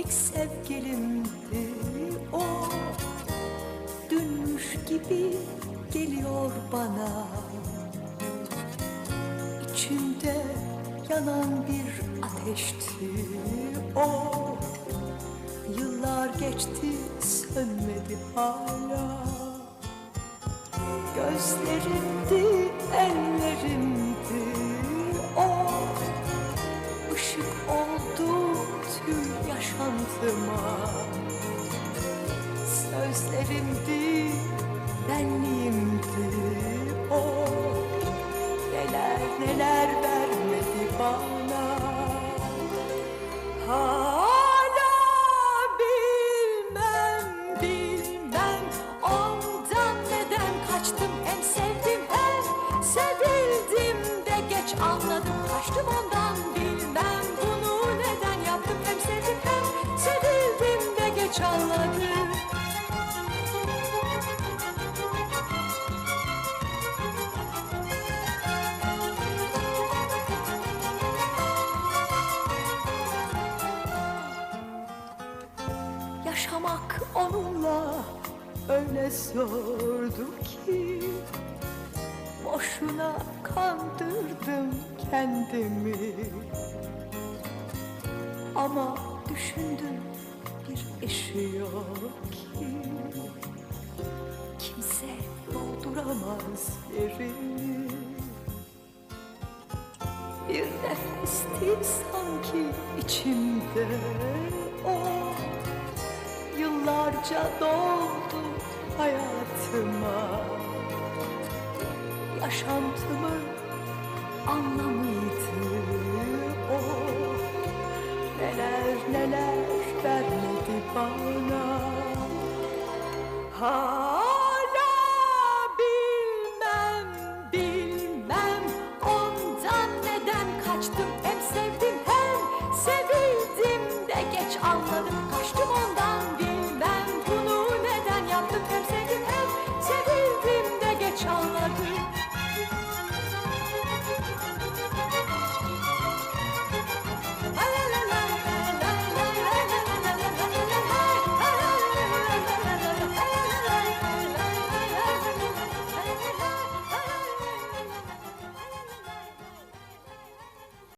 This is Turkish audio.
ilk sevgilimdi. O Dünmüş gibi geliyor bana. İçimde yanan bir ateşti. O Yıllar geçti sönmedi hala. Gözlerimdi ellerimdi. Yaşantıma Sözlerimdi, benliğimdi o? Neler neler vermedi bana? Hala bilmem bilmem. Ondan neden kaçtım? Hem sevdim hem sevildim de geç anladım. Kaçtım ondan anladım Yaşamak onunla öyle zordu ki Boşuna kandırdım kendimi. Ama düşündüm bir işi yok ki. Kimse dolduramaz yerini bir nefesti sanki içimde o. Yıllarca doldu hayatıma. Yaşantımın anlamıydı o. Neler neler bana Hala bilmem bilmem. Ondan neden kaçtım? Hem sevdim hem sevildim de geç anladım. Kaçtım ondan